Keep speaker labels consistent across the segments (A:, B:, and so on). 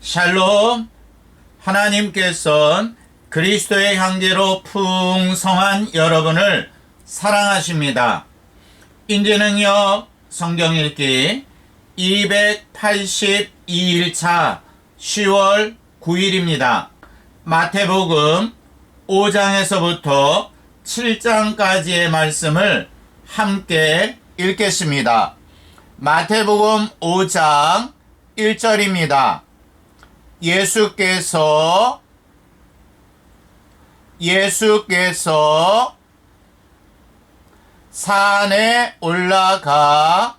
A: 샬롬 하나님께서는 그리스도의 향기로 풍성한 여러분을 사랑하십니다. 인제는요 성경 읽기 282일차 10월 9일입니다. 마태복음 5장에서부터 7장까지의 말씀을 함께 읽겠습니다. 마태복음 5장 1절입니다. 예수께서 예수께서 산에 올라가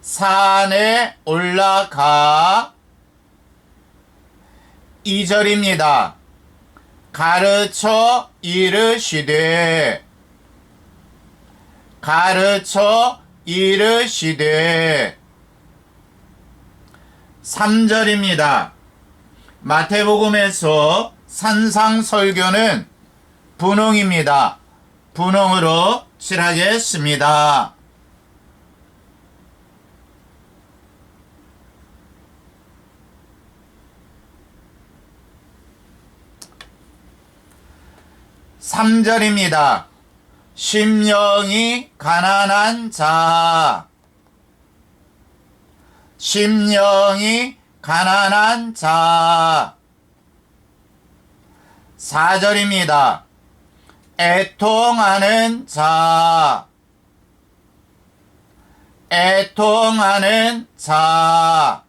A: 산에 올라가 2절입니다. 가르쳐 이르시되 가르쳐 이르시되 3절입니다. 마태복음에서 산상설교는 분홍입니다. 분홍으로 칠하겠습니다. 삼절입니다 심령이 가난한 자. 심령이 가난한 자. 4절입니다. 애통하는 자. 애통하는 자.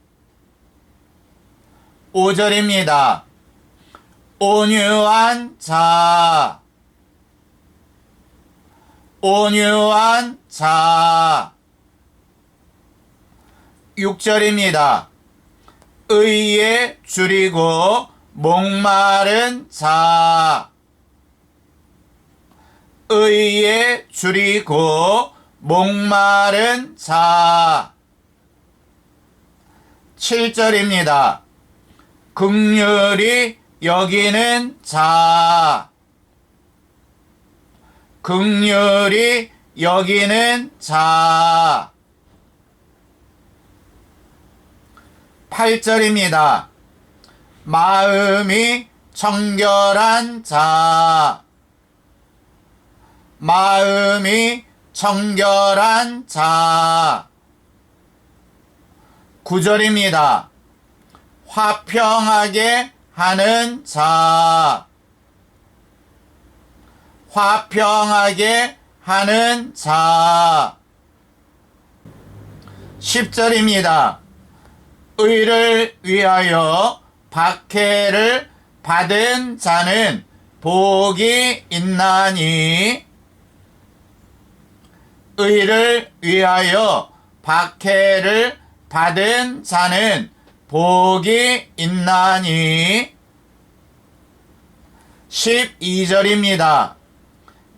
A: 5절입니다. 온유한 자. 온유한 자. 6절입니다. 의에 줄이고 목마른 자. 의에 줄이고 목마른 자. 7절입니다. 극률이 여기는 자. 극률이 여기는 자. 8절입니다. 마음이 청결한 자. 마음이 청결한 자. 9절입니다. 화평하게 하는 자. 화평하게 하는 자. 10절입니다. 의를 위하여 박해를 받은 자는 복이 있나니 의를 위하여 박해를 받은 자는 복이 있나니 12절입니다.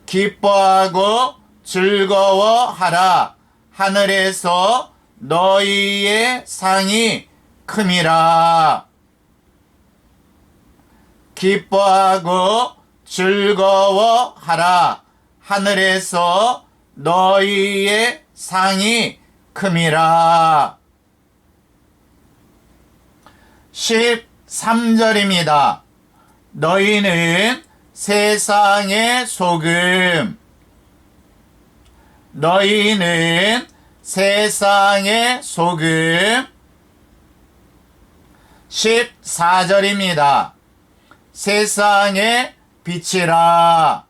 A: 기뻐하고 즐거워하라 하늘에서 너희의 상이 큼이라. 기뻐하고 즐거워하라. 하늘에서 너희의 상이 큼이라. 13절입니다. 너희는 세상의 소금. 너희는 세상의 소금 14절입니다. 세상의 빛이라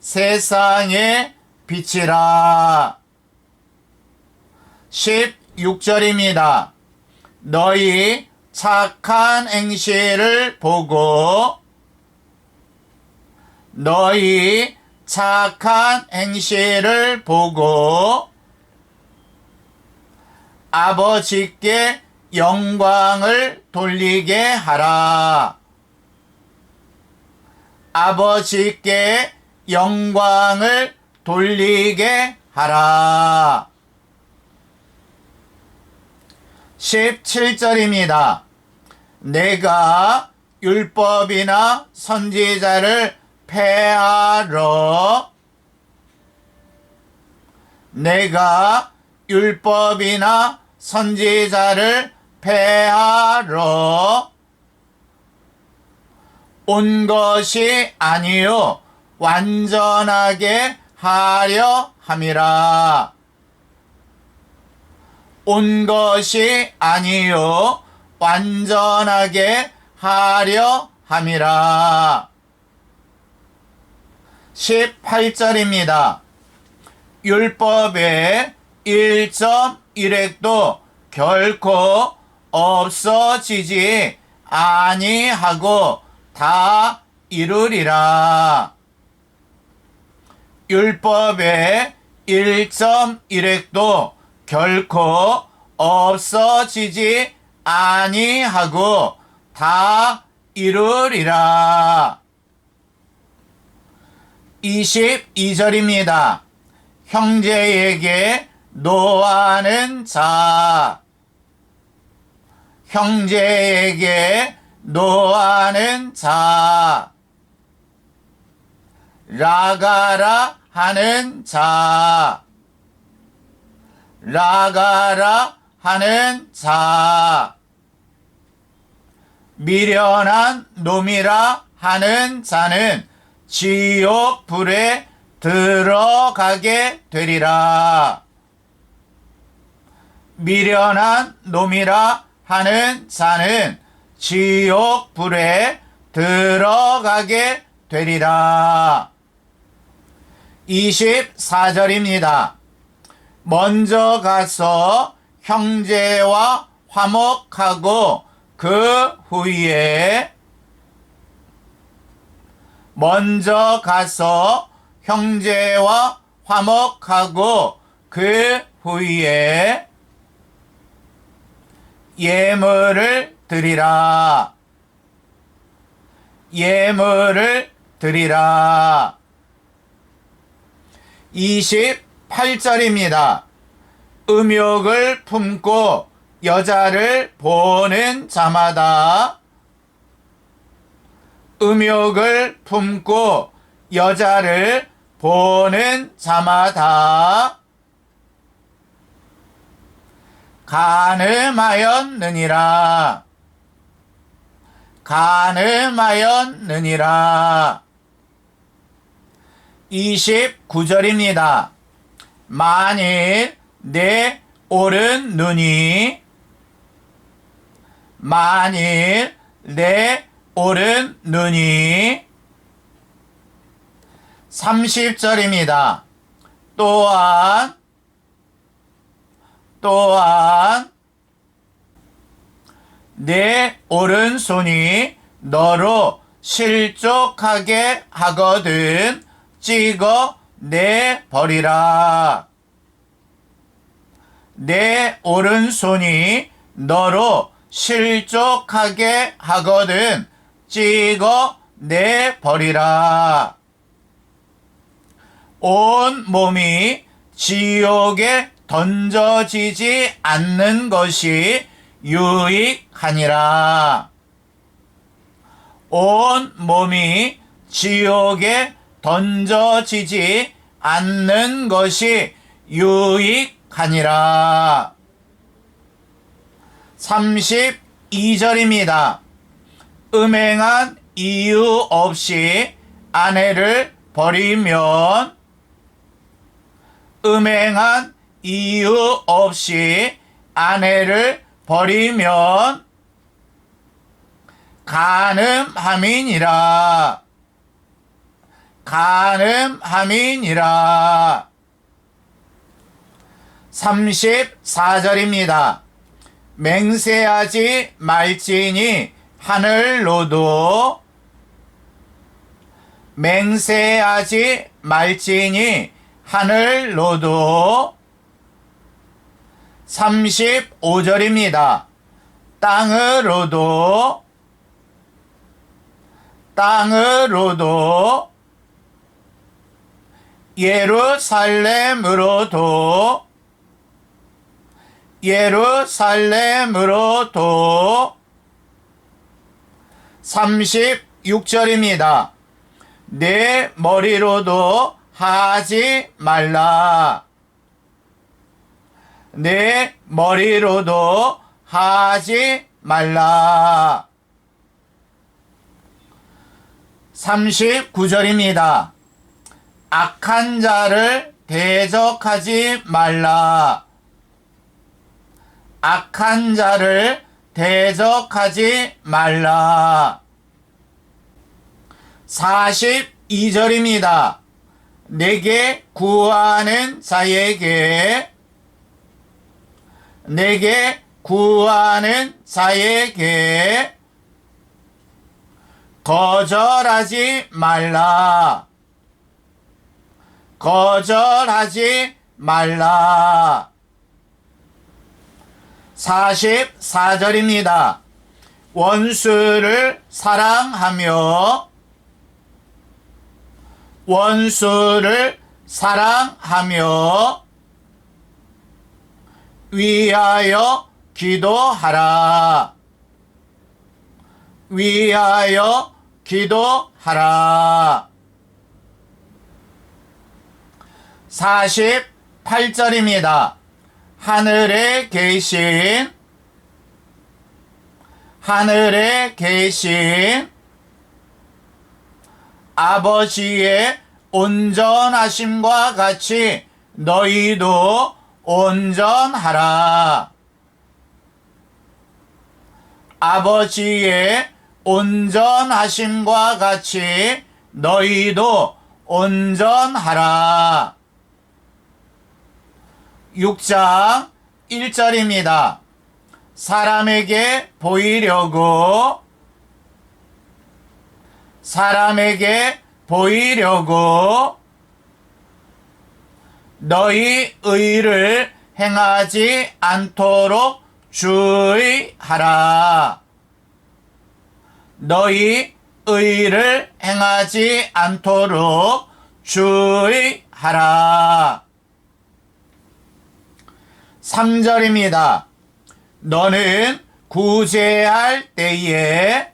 A: 세상의 빛이라 16절입니다. 너희 착한 행실을 보고 너희 착한 행실을 보고 아버지께 영광을 돌리게 하라. 아버지께 영광을 돌리게 하라. 17절입니다. 내가 율법이나 선지자를 폐하러 내가 율법이나 선지자를 폐하러 온 것이 아니요 완전하게 하려 함이라. 온 것이 아니요 완전하게 하려 함이라. 18절입니다. 율법의 1.1획도 결코 없어지지 아니하고 다 이루리라. 율법의 1.1획도 결코 없어지지 아니하고 다 이루리라. 22절입니다. 형제에게 노하는 자. 형제에게 노하는 자. 라가라 하는 자. 라가라 하는 자. 미련한 놈이라 하는 자는 지옥 불에 들어가게 되리라. 미련한 놈이라 하는 자는 지옥 불에 들어가게 되리라. 24절입니다. 먼저 가서 형제와 화목하고 그 후에 먼저 가서 형제와 화목하고 그 후에 예물을 드리라. 예물을 드리라. 28절입니다. 음욕을 품고 여자를 보는 자마다 음욕을 품고 여자를 보는 자마다 가늠하였느니라. 가늠하였느니라. 29절입니다. 만일 내 오른 눈이 만일 내 오른 눈이 30절입니다. 또한 또한 내 오른손이 너로 실족하게 하거든 찍어 내 버리라. 내 오른손이 너로 실족하게 하거든 찍어 내 버리라. 온 몸이 지옥에 던져지지 않는 것이 유익하니라. 온 몸이 지옥에 던져지지 않는 것이 유익하니라. 32절입니다. 음행한 이유 없이 아내를 버리면 음행한 이유 없이 아내를 버리면 가늠함이니라. 가늠함이니라. 34절입니다. 맹세하지 말지니 하늘로도 맹세하지 말지니 하늘로도 35절입니다. 땅으로도 땅으로도 예루살렘으로도 예루살렘으로도 36절입니다. 내 머리로도 하지 말라. 내 머리로도 하지 말라. 39절입니다. 악한 자를 대적하지 말라. 악한 자를 대적하지 말라. 42절입니다. 내게 구하는 자에게 내게 구하는 자에게 거절하지 말라. 거절하지 말라. 44절입니다. 원수를 사랑하며 원수를 사랑하며 위하여 기도하라. 위하여 기도하라. 48절입니다. 하늘에 계신 하늘에 계신 아버지의 온전하심과 같이 너희도 온전하라. 아버지의 온전하심과 같이 너희도 온전하라. 6장 1절입니다. 사람에게 보이려고 사람에게 보이려고 너희 의를 행하지 않도록 주의하라. 너희 의를 행하지 않도록 주의하라. 3절입니다. 너는 구제할 때에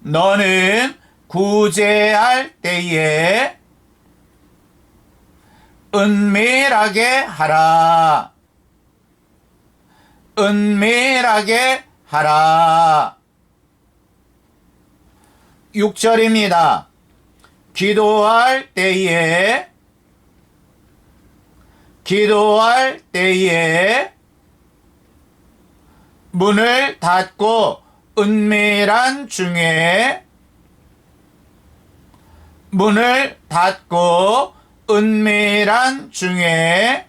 A: 너는 구제할 때에 은밀하게 하라. 은밀하게 하라. 6절입니다. 기도할 때에 기도할 때에 문을 닫고 은밀한 중에 문을 닫고 은밀한 중에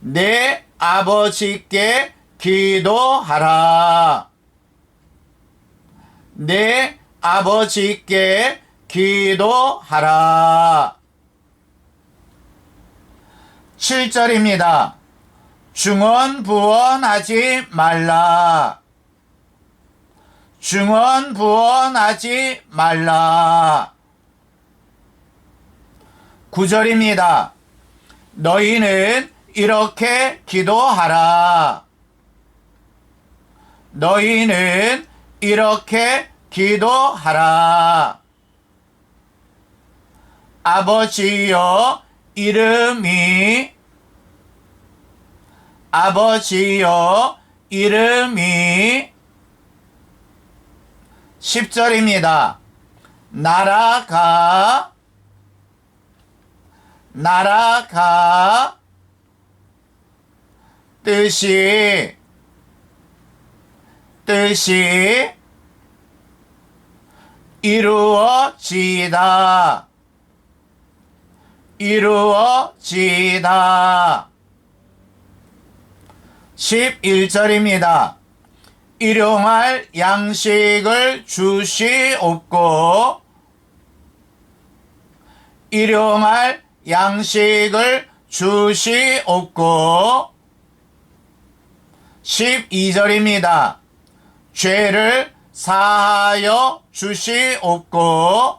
A: 내 아버지께 기도하라. 내 아버지께 기도하라. 7절입니다. 중언부언하지 말라. 중언부언하지 말라. 9절입니다. 너희는 이렇게 기도하라. 너희는 이렇게 기도하라. 아버지여 이름이 아버지여 이름이 10절입니다. 나라가 나라가 뜻이 뜻이 이루어지다 이루어지다 11절입니다. 일용할 양식을 주시옵고 일용할 양식을 주시옵고 12절입니다. 죄를 사하여 주시옵고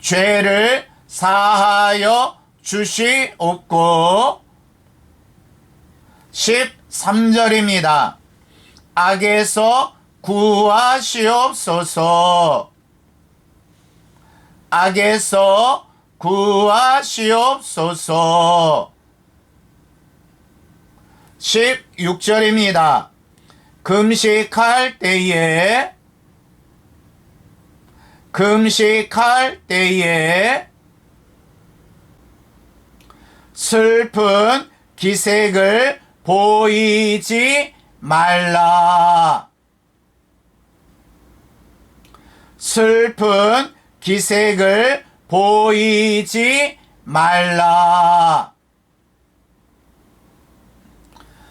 A: 죄를 사하여 주시옵고 13절입니다. 악에서 구하시옵소서. 악에서 구하시옵소서. 16절입니다. 금식할 때에 금식할 때에 슬픈 기색을 보이지 말라. 슬픈 기색을 보이지 말라.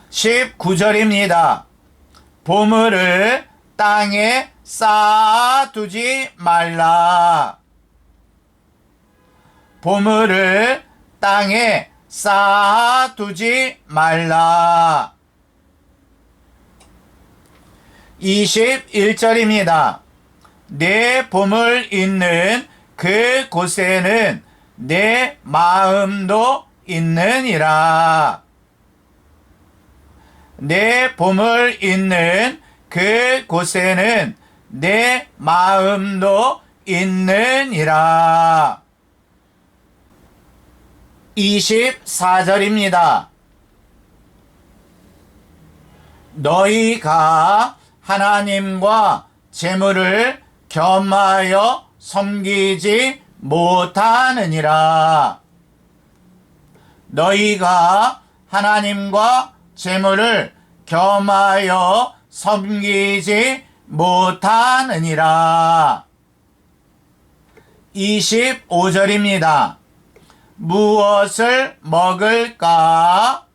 A: 19절입니다. 보물을 땅에 쌓아두지 말라. 보물을 땅에 쌓아두지 말라. 21절입니다. 내 보물 있는 그 곳에는 내 마음도 있느니라. 내 보물 있는 그 곳에는 내 마음도 있느니라. 24절입니다. 너희가 하나님과 재물을 겸하여 섬기지 못하느니라. 너희가 하나님과 재물을 겸하여 섬기지 못하느니라. 25절입니다. 무엇을 먹을까?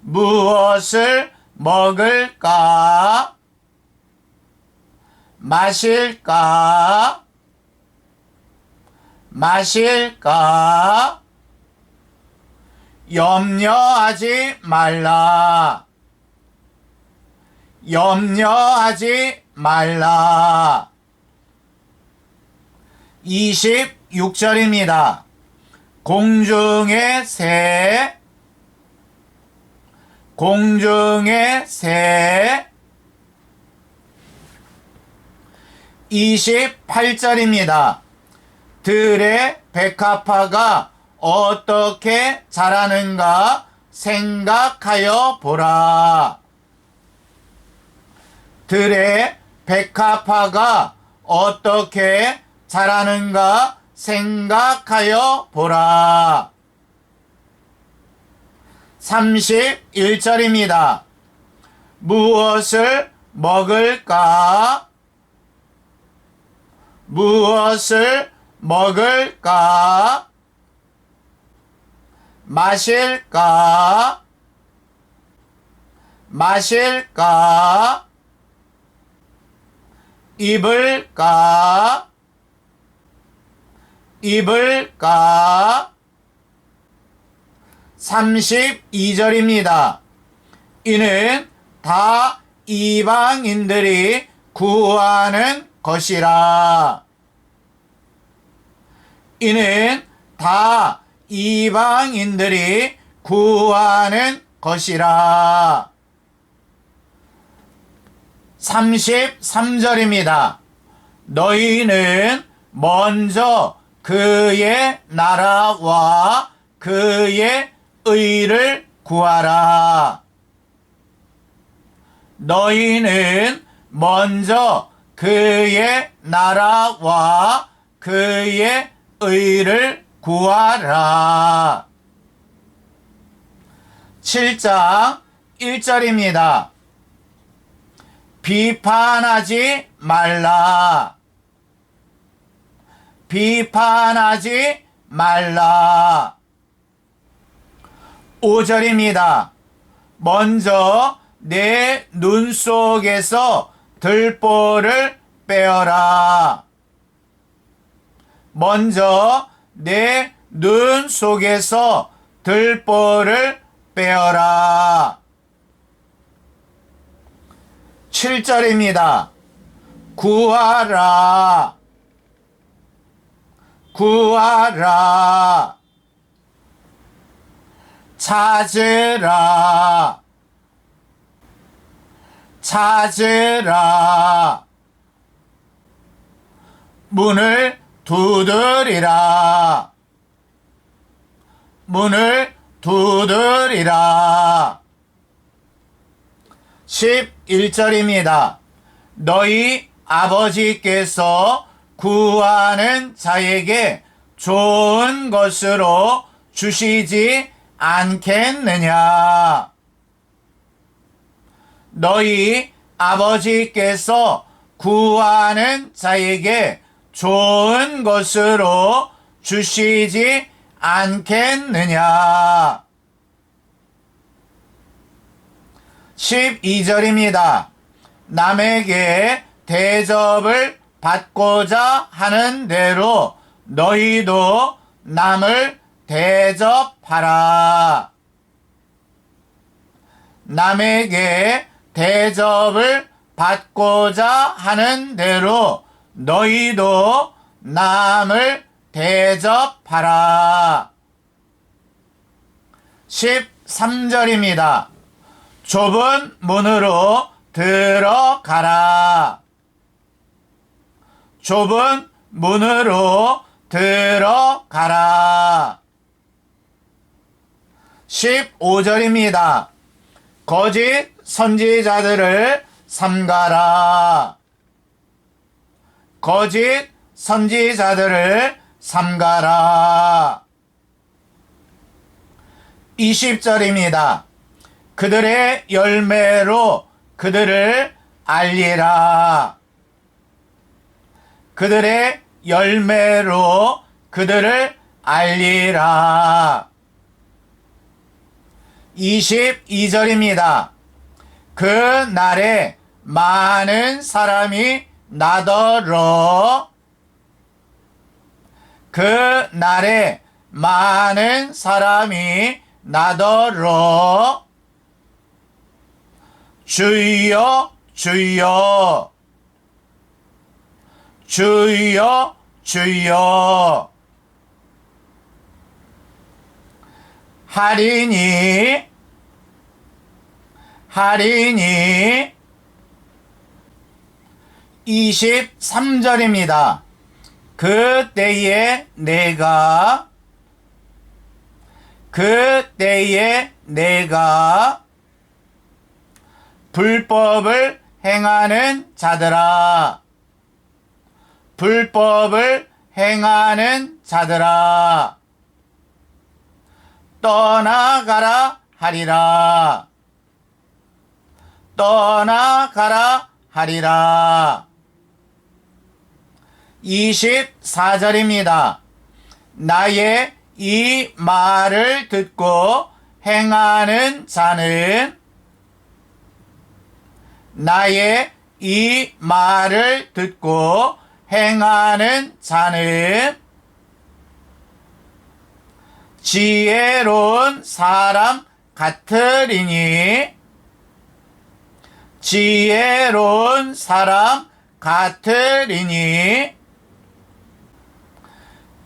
A: 무엇을 먹을까? 마실까? 마실까? 염려하지 말라. 염려하지 말라. 26절입니다. 공중의 새, 공중의 새, 28절입니다. 들의 백합화가 어떻게 자라는가 생각하여 보라. 들의 백합화가 어떻게 자라는가 생각하여 보라. 31절입니다. 무엇을 먹을까? 무엇을 먹을까? 마실까? 마실까? 입을까? 입을까? 32절입니다. 이는 다 이방인들이 구하는 것이라. 이는 다 이방인들이 구하는 것이라. 33절입니다. 너희는 먼저 그의 나라와 그의 의를 구하라. 너희는 먼저 그의 나라와 그의 의를 구하라. 7장 1절입니다. 비판하지 말라. 비판하지 말라. 5절입니다. 먼저 내 눈 속에서 들보를 빼어라. 먼저 내 눈 속에서 들보를 빼어라. 7절입니다. 구하라. 구하라. 찾으라. 찾으라. 문을 두드리라. 문을 두드리라. 11절입니다. 너희 아버지께서 구하는 자에게 좋은 것으로 주시지 않겠느냐. 너희 아버지께서 구하는 자에게 좋은 것으로 주시지 않겠느냐. 12절입니다. 남에게 대접을 받고자 하는 대로 너희도 남을 대접하라. 남에게 대접을 받고자 하는 대로 너희도 남을 대접하라. 13절입니다. 좁은 문으로 들어가라. 좁은 문으로 들어가라. 15절입니다. 거짓 선지자들을 삼가라. 거짓 선지자들을 삼가라. 20절입니다. 그들의 열매로 그들을 알리라. 그들의 열매로 그들을 알리라. 22절입니다. 그 날에 많은 사람이 나더러 그 날에 많은 사람이 나더러 주여 주여 주여 주여 할인이 할인이 23절입니다. 그때에 내가 그때에 내가 불법을 행하는 자들아 불법을 행하는 자들아 떠나가라 하리라 떠나가라 하리라 24절입니다. 나의 이 말을 듣고 행하는 자는 나의 이 말을 듣고 행하는 자는 지혜로운 사람 같으리니 지혜로운 사람 같으리니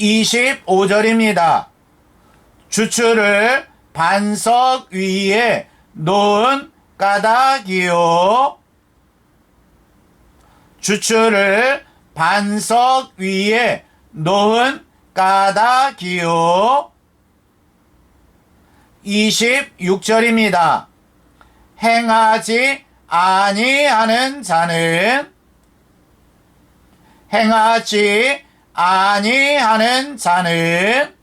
A: 25절입니다. 주추를 반석 위에 놓은 까닭이요. 주추를 반석 위에 놓은 까닭이요. 26절입니다. 행하지 아니하는 자는 행하지 아니하는 자는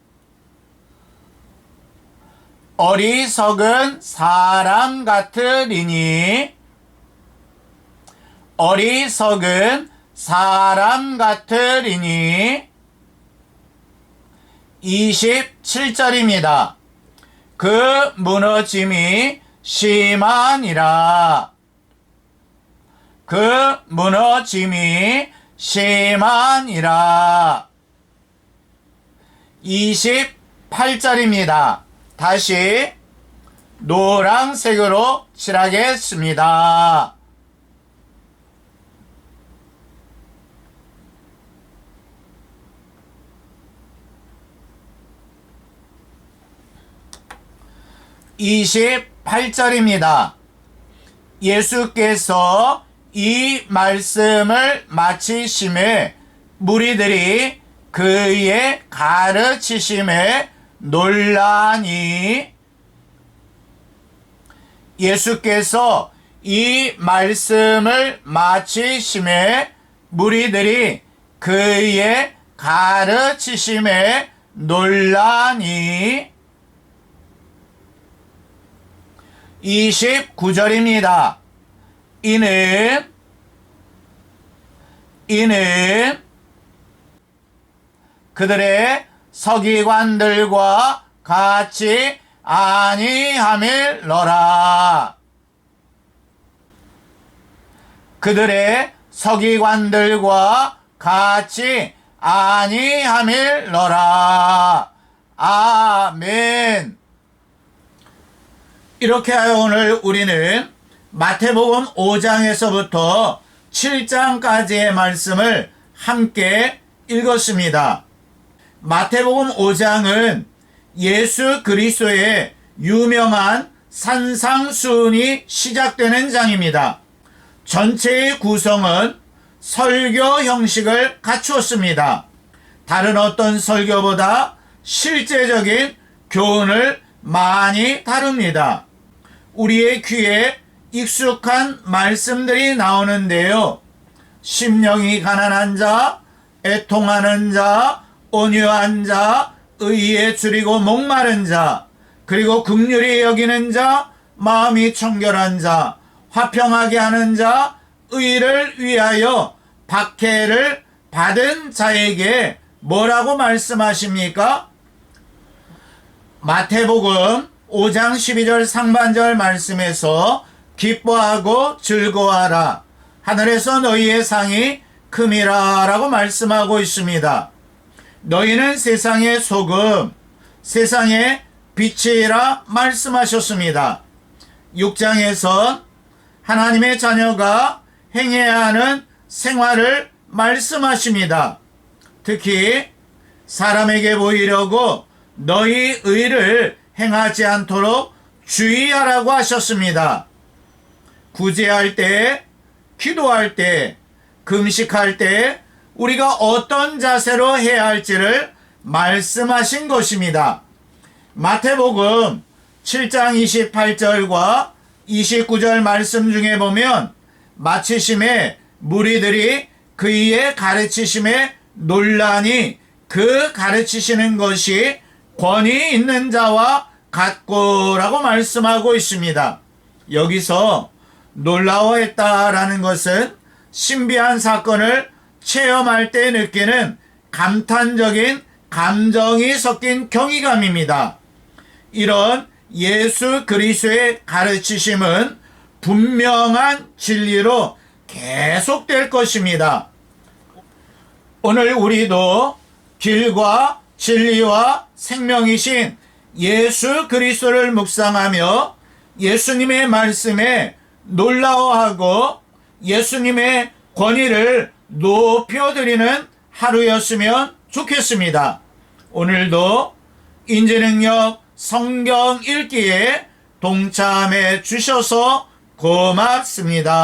A: 어리석은 사람 같으리니 어리석은 사람 같으리니 27절입니다. 그 무너짐이 심하니라. 그 무너짐이 심하니라. 28절입니다. 다시 노란색으로 칠하겠습니다. (28절입니다) 예수께서 이 말씀을 마치심에 무리들이 그의 가르치심에 논란이 예수께서 이 말씀을 마치심에 무리들이 그의 가르치심에 논란이 29절입니다. 이는 이는 그들의 서기관들과 같이 아니함일러라. 그들의 서기관들과 같이 아니함일러라. 아멘. 이렇게 하여 오늘 우리는 마태복음 5장에서부터 7장까지의 말씀을 함께 읽었습니다. 마태복음 5장은 예수 그리스도의 유명한 산상수훈이 시작되는 장입니다. 전체의 구성은 설교 형식을 갖추었습니다. 다른 어떤 설교보다 실제적인 교훈을 많이 다룹니다. 우리의 귀에 익숙한 말씀들이 나오는데요. 심령이 가난한 자, 애통하는 자, 온유한 자, 의에 줄이고 목마른 자, 그리고 극률이 여기는 자, 마음이 청결한 자, 화평하게 하는 자, 의를 위하여 박해를 받은 자에게 뭐라고 말씀하십니까? 마태복음 5장 12절 상반절 말씀에서 기뻐하고 즐거워하라. 하늘에서 너희의 상이 큼이라 라고 말씀하고 있습니다. 너희는 세상의 소금, 세상의 빛이라 말씀하셨습니다. 6장에서 하나님의 자녀가 행해야 하는 생활을 말씀하십니다. 특히 사람에게 보이려고 너희 의를 행하지 않도록 주의하라고 하셨습니다. 구제할 때, 기도할 때, 금식할 때 우리가 어떤 자세로 해야 할지를 말씀하신 것입니다. 마태복음 7장 28절과 29절 말씀 중에 보면 마치심에 무리들이 그의 가르치심에 논란이 그 가르치시는 것이 권위 있는 자와 같고라고 말씀하고 있습니다. 여기서 놀라워했다라는 것은 신비한 사건을 체험할 때 느끼는 감탄적인 감정이 섞인 경이감입니다. 이런 예수 그리스도의 가르치심은 분명한 진리로 계속될 것입니다. 오늘 우리도 길과 진리와 생명이신 예수 그리스도를 묵상하며 예수님의 말씀에 놀라워하고 예수님의 권위를 높여드리는 하루였으면 좋겠습니다. 오늘도 인지능력 성경 읽기에 동참해 주셔서 고맙습니다.